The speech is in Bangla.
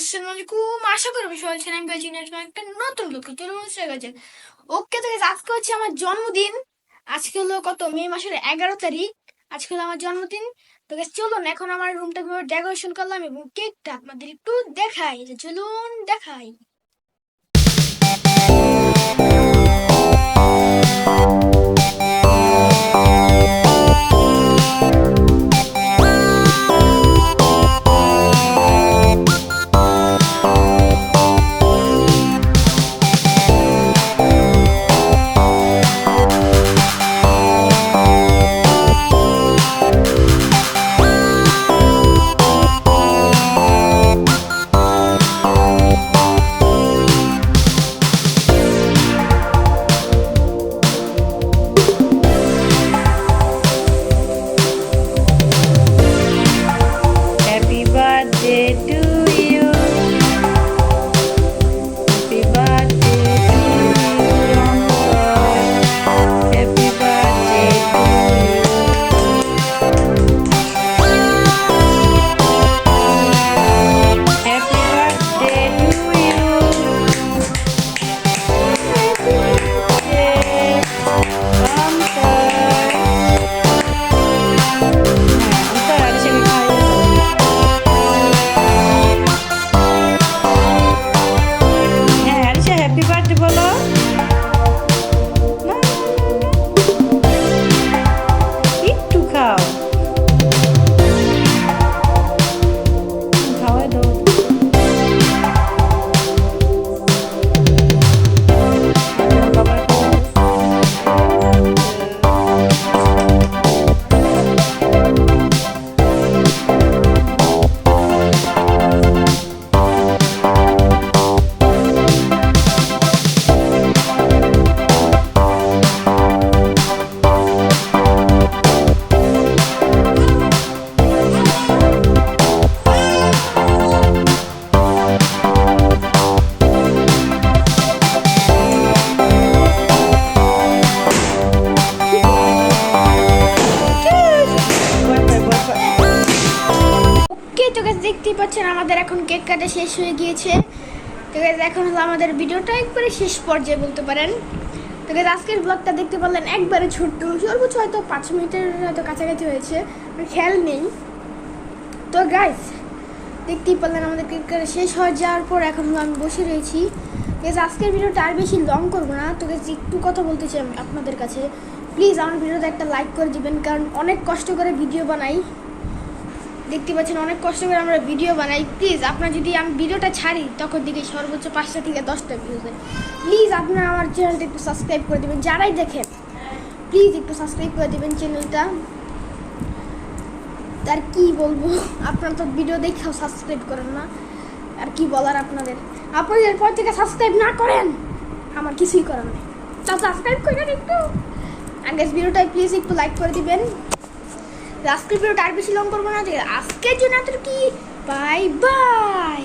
আসসালামু আলাইকুম আশা করি সবাই বলছি না একটা নতুন লোক চলুন শুরু গেছে। ওকে তো আজকে হচ্ছে আমার জন্মদিন। আজকে হলো কত? মে মাসের এগারো তারিখ। আজকে হলো আমার জন্মদিন। তো গেছে চলুন, এখন আমার রুমটা ডেকোরেশন করলাম এবং কেকটা আপনাদের একটু দেখাই। চলুন, দেখাই। গাছ দেখতেই পাচ্ছেন আমাদের এখন কেক কাটা শেষ হয়ে গিয়েছে। তো গাছ এখন হলো আমাদের ভিডিওটা একবারে শেষ পর্যায়ে বলতে পারেন। তো গাছ আজকের ব্লগটা দেখতে পারলেন একবারে ছোট্ট সর্বোচ্চ হয়তো পাঁচ মিনিটের হয়তো কাছাকাছি হয়েছে খেয়াল নেই। তো গাইস দেখতেই পারলেন আমাদের কেক কাটা শেষ হয়ে যাওয়ার পর এখন আমি বসে রয়েছি। গাইস আজকের ভিডিওটা আর বেশি লং করব না। তো গাইস একটু কথা বলতে চাই আপনাদের কাছে। প্লিজ আমার ভিডিওতে একটা লাইক করে দিবেন, কারণ অনেক কষ্ট করে ভিডিও বানাই। দেখতে পাচ্ছেন অনেক কষ্ট করে আমরা ভিডিও বানাই। প্লিজ আপনার যদি আমি ভিডিওটা ছাড়ি, তখন দিকে সর্বোচ্চ পাঁচটা থেকে দশটা ভিউজ হয় প্লিজ আপনারা আমার চ্যানেলটা একটু সাবস্ক্রাইব করে দেবেন। যারাই দেখেন প্লিজ একটু সাবস্ক্রাইব করে দেবেন চ্যানেলটা আর কি বলব? আপনারা তো ভিডিও দেখেও সাবস্ক্রাইব করেন না। আর কি বলার আপনাদের? আপনারা এরপর থেকে সাবস্ক্রাইব না করেন, আমার কিছুই করার নেই। তা সাবস্ক্রাইব করেন একটু। আর ভিডিওটা প্লিজ একটু লাইক করে দিবেন। আজকের ভিডিওটা আর বেশি লং করব না আজকের জন্য এত কি বাই বাই